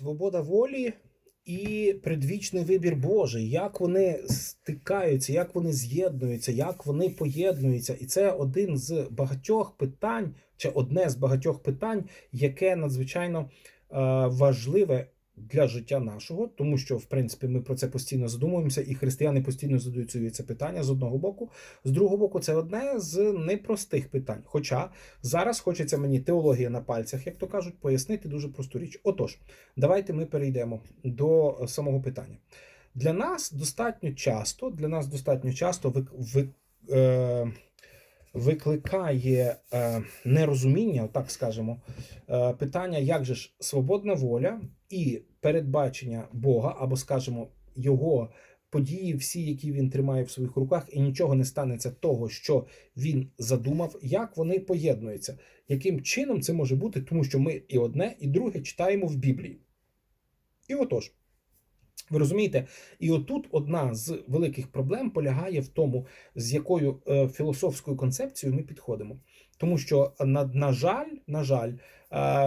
Свобода волі і предвічний вибір Божий, як вони стикаються, як вони з'єднуються, як вони поєднуються. І це один з багатьох питань, чи одне з багатьох питань, яке надзвичайно е, важливе для життя нашого, тому що, в принципі, ми про це постійно задумуємося, і християни постійно задають собі це питання з одного боку. З другого боку, це одне з непростих питань. Хоча зараз хочеться мені теологія на пальцях, як то кажуть, пояснити дуже просту річ. Отож, давайте ми перейдемо до самого питання. Для нас достатньо часто, для нас достатньо часто вик, вик, е, викликає е, нерозуміння, так скажемо, е, питання, як же ж свободна воля і передбачення Бога, або, скажімо, його події, всі, які він тримає в своїх руках, і нічого не станеться того, що він задумав, як вони поєднуються, яким чином це може бути, тому що ми і одне, і друге читаємо в Біблії. І отож. Ви розумієте, і отут одна з великих проблем полягає в тому, з якою е, філософською концепцією ми підходимо. Тому що, на, на жаль, на жаль, е,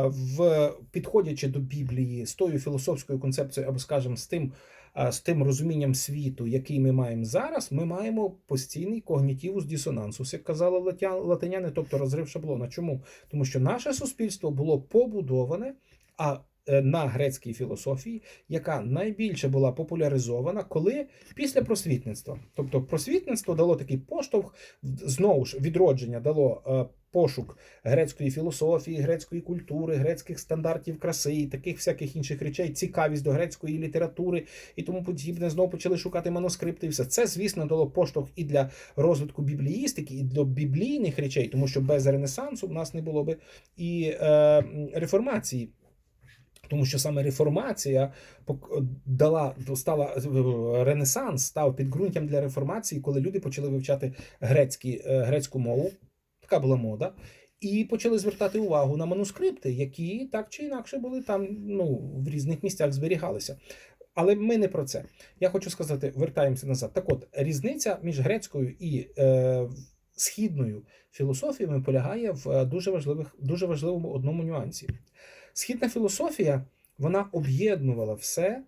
в підходячи до Біблії з тою філософською концепцією, або скажімо, з тим, е, з тим розумінням світу, який ми маємо зараз, ми маємо постійний когнітивус дисонансус, як казали латиняни, тобто розрив шаблона. Чому? Тому що наше суспільство було побудоване. а на грецькій філософії, яка найбільше була популяризована, коли після просвітництва. Тобто просвітництво дало такий поштовх, знову ж відродження дало е, пошук грецької філософії, грецької культури, грецьких стандартів краси і таких всяких інших речей, цікавість до грецької літератури і тому подібне. Знову почали шукати манускрипти. І все це, звісно, дало поштовх і для розвитку бібліїстики, і для біблійних речей, тому що без Ренесансу в нас не було би і е, реформації. Тому що саме реформація дала стала Ренесанс став підґрунтям для реформації, коли люди почали вивчати грецькі, е, грецьку мову. Така була мода. І почали звертати увагу на манускрипти, які так чи інакше були там ну, в різних місцях зберігалися. Але ми не про це. Я хочу сказати, вертаємося назад. Так от, різниця між грецькою і е, східною філософіями полягає в е, дуже важливих, дуже важливому одному нюансі. Східна філософія вона об'єднувала все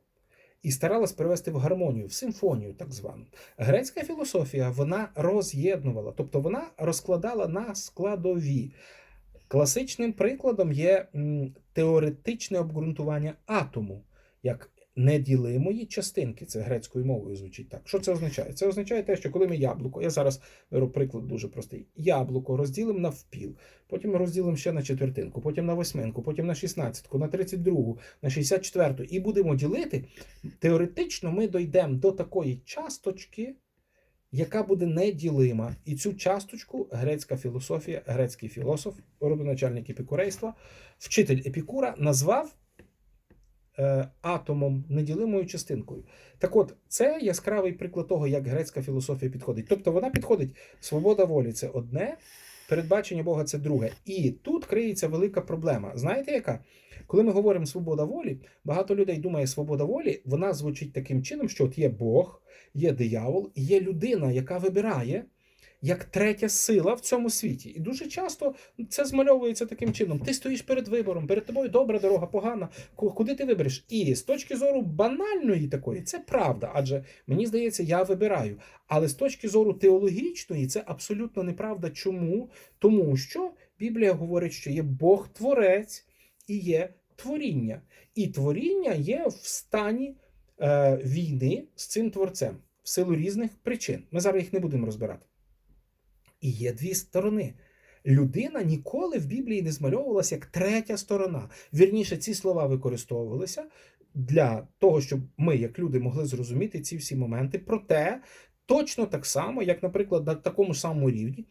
і старалась привести в гармонію, в симфонію, так звану. Грецька філософія вона роз'єднувала, тобто вона розкладала на складові. Класичним прикладом є теоретичне обґрунтування атому як неділимої частинки. Це грецькою мовою звучить так. Що це означає? Це означає те, що коли ми яблуко, я зараз беру приклад дуже простий. Яблуко розділимо на впіл, потім розділимо ще на четвертинку, потім на восьминку, потім на шістнадцятку, на тридцять другу, на шістдесят четверту, і будемо ділити. Теоретично ми дійдемо до такої часточки. Яка буде неділима, і цю часточку грецька філософія, грецький філософ, родоначальник епікурейства, вчитель Епікура назвав атомом неділимою частинкою. Так от, це яскравий приклад того, як грецька філософія підходить. Тобто вона підходить, свобода волі це одне, передбачення Бога це друге. І тут криється велика проблема. Знаєте, яка? Коли ми говоримо свобода волі, багато людей думає, свобода волі, вона звучить таким чином, що от є Бог, є диявол, є людина, яка вибирає. Як третя сила в цьому світі, і дуже часто це змальовується таким чином. Ти стоїш перед вибором, перед тобою добра дорога, погана. Куди ти вибереш? І з точки зору банальної такої, це правда, адже мені здається, я вибираю. Але з точки зору теологічної, це абсолютно неправда. Чому? Тому що Біблія говорить, що є Бог Творець і є творіння. І творіння є в стані е, війни з цим творцем в силу різних причин. Ми зараз їх не будемо розбирати. І є дві сторони. Людина ніколи в Біблії не змальовувалася як третя сторона. Вірніше, ці слова використовувалися для того, щоб ми, як люди, могли зрозуміти ці всі моменти. Проте точно так само, як, наприклад, на такому самому рівні.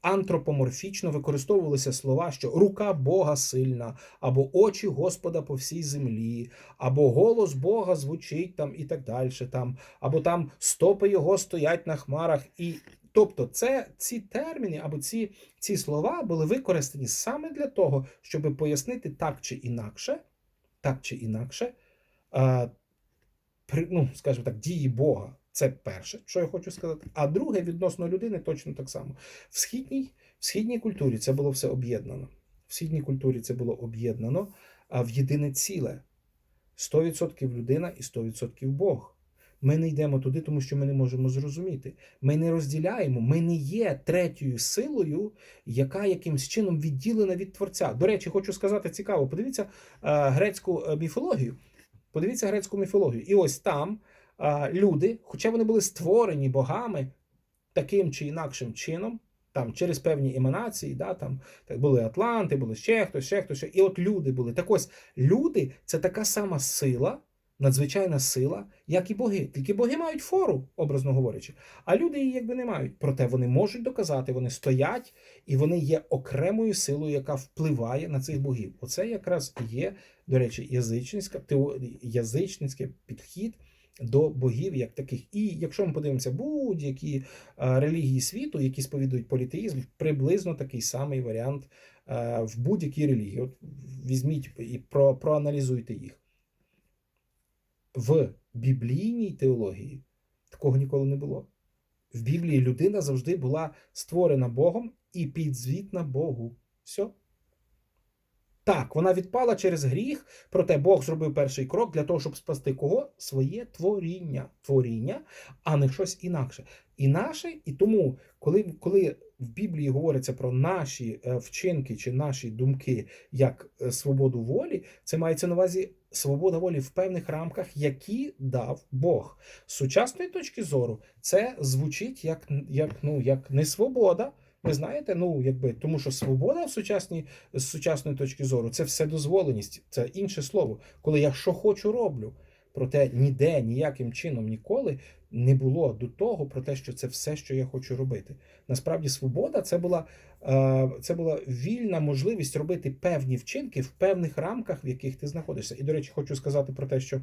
Антропоморфічно використовувалися слова, що рука Бога сильна, або очі Господа по всій землі, або голос Бога звучить там і так далі, там, або там стопи його стоять на хмарах. І тобто, це ці терміни або ці, ці слова були використані саме для того, щоб пояснити так чи інакше, так чи інакше, а, при, ну, скажімо так, дії Бога. Це перше, що я хочу сказати. А друге, відносно людини, точно так само. В східній, в східній культурі це було все об'єднано. В східній культурі це було об'єднано в єдине ціле. 100% людина і 100% Бог. Ми не йдемо туди, тому що ми не можемо зрозуміти. Ми не розділяємо, ми не є третьою силою, яка якимсь чином відділена від Творця. До речі, хочу сказати цікаво. Подивіться е, грецьку е, міфологію. Подивіться грецьку міфологію. І ось там е, люди, хоча вони були створені богами таким чи інакшим чином, там через певні еманації, да, там так, були Атланти, були ще хтось, ще хтось, і от люди були. Так ось люди це така сама сила, надзвичайна сила, як і боги. Тільки боги мають фору, образно говорячи, а люди її якби не мають. Проте вони можуть доказати, вони стоять і вони є окремою силою, яка впливає на цих богів. Оце якраз є, до речі, язичницька язичницький підхід. До богів як таких, і якщо ми подивимося будь-які е, релігії світу, які сповідують політеїзм, приблизно такий самий варіант е, в будь-якій релігії. От візьміть і про, проаналізуйте їх. В біблійній теології такого ніколи не було. В Біблії людина завжди була створена Богом і підзвітна Богу. Все. Так, вона відпала через гріх, проте Бог зробив перший крок для того, щоб спасти кого? Своє творіння. Творіння, а не щось інакше. І наше, і тому, коли, коли в Біблії говориться про наші е, вчинки чи наші думки як е, свободу волі, це мається на увазі свобода волі в певних рамках, які дав Бог. З сучасної точки зору це звучить як, як, ну, як не свобода. Ви знаєте, ну якби тому, що свобода в сучасній з сучасної точки зору це вседозволеність, це інше слово. Коли я що хочу, роблю. Проте ніде ніяким чином ніколи не було до того про те, що це все, що я хочу робити. Насправді, свобода це була, е, це була вільна можливість робити певні вчинки в певних рамках, в яких ти знаходишся. І, до речі, хочу сказати про те, що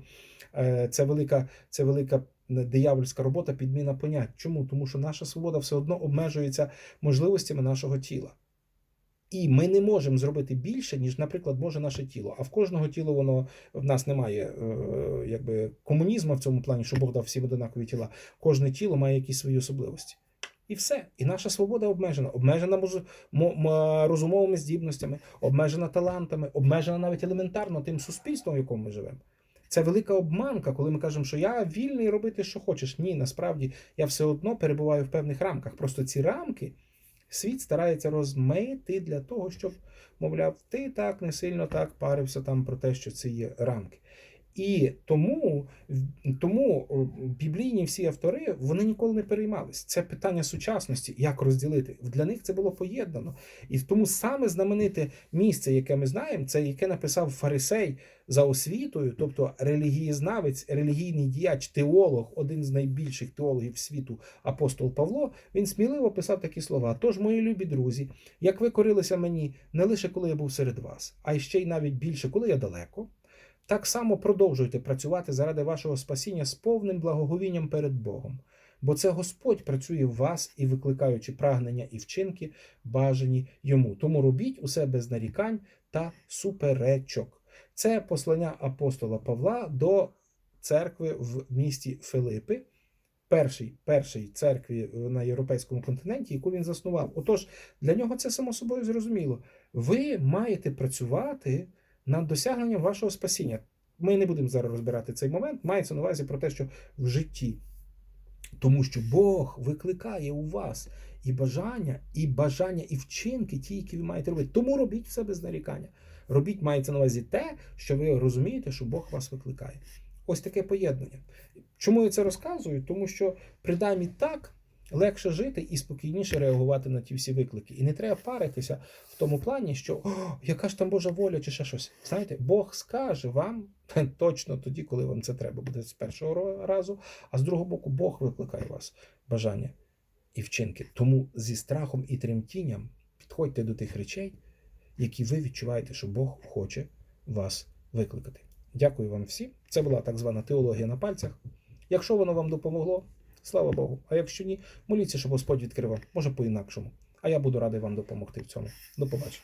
е, це велика, це велика диявольська робота, підміна понять. Чому? Тому що наша свобода все одно обмежується можливостями нашого тіла. І ми не можемо зробити більше, ніж, наприклад, може наше тіло. А в кожного тіла воно в нас немає е, якби комунізму в цьому плані, що Бог дав всім одинакові тіла. Кожне тіло має якісь свої особливості. І все. І наша свобода обмежена. Обмежена розумовими здібностями, обмежена талантами, обмежена навіть елементарно тим суспільством, в якому ми живемо. Це велика обманка, коли ми кажемо, що я вільний робити, що хочеш. Ні, насправді я все одно перебуваю в певних рамках. Просто ці рамки світ старається розмити для того, щоб, мовляв, ти так не сильно так парився там про те, що це є рамки. І тому, тому біблійні всі автори вони ніколи не переймались. Це питання сучасності, як розділити. Для них це було поєднано. І тому саме знамените місце, яке ми знаємо, це яке написав Фарисей за освітою, тобто релігієзнавець, релігійний діяч, теолог, один з найбільших теологів світу, апостол Павло. Він сміливо писав такі слова: Тож, мої любі друзі, як ви корилися мені не лише коли я був серед вас, а й ще й навіть більше, коли я далеко. Так само продовжуйте працювати заради вашого спасіння з повним благоговінням перед Богом, бо це Господь працює в вас і викликаючи прагнення і вчинки, бажані йому. Тому робіть усе без нарікань та суперечок. Це послання апостола Павла до церкви в місті Филипи, першій, першій церкві на європейському континенті, яку він заснував. Отож, для нього це само собою зрозуміло. Ви маєте працювати над досягненням вашого спасіння. Ми не будемо зараз розбирати цей момент. Мається на увазі про те, що в житті. Тому що Бог викликає у вас і бажання, і бажання, і вчинки, ті, які ви маєте робити. Тому робіть все без нарікання. Робіть мається на увазі те, що ви розумієте, що Бог вас викликає. Ось таке поєднання. Чому я це розказую? Тому що принаймні так легше жити і спокійніше реагувати на ті всі виклики. І не треба паритися в тому плані, що яка ж там Божа воля, чи ще щось. Знаєте, Бог скаже вам точно тоді, коли вам це треба буде з першого разу, а з другого боку, Бог викликає вас бажання і вчинки. Тому зі страхом і тремтінням підходьте до тих речей, які ви відчуваєте, що Бог хоче вас викликати. Дякую вам всім. Це була так звана теологія на пальцях. Якщо воно вам допомогло, слава Богу. А якщо ні, моліться, щоб Господь відкривав, може по-інакшому. А я буду радий вам допомогти в цьому. До побачення.